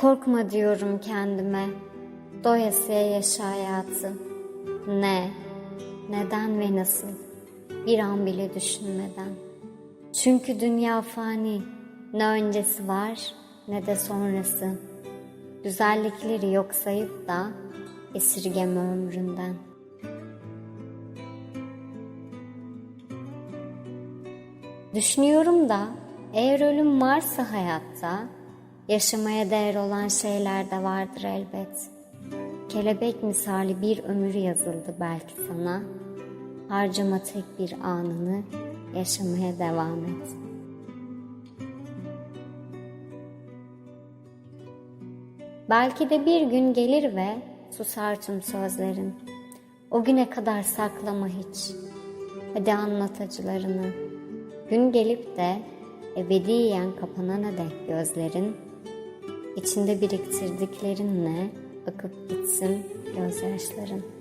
Korkma diyorum kendime, doyasıya yaşa hayatı. Ne, neden ve nasıl, bir an bile düşünmeden. Çünkü dünya fani, ne öncesi var ne de sonrası. Güzellikleri yok sayıp da esirgeme ömründen. Düşünüyorum da eğer ölüm varsa hayatta, yaşamaya değer olan şeyler de vardır elbet. Kelebek misali bir ömür yazıldı belki sana. Harcama tek bir anını, yaşamaya devam et. Belki de bir gün gelir ve susar tüm sözlerin. O güne kadar saklama hiç. Hadi anlat acılarını. Gün gelip de ebediyen kapanana dek gözlerin, içinde biriktirdiklerinle akıp gitsin gözyaşların.''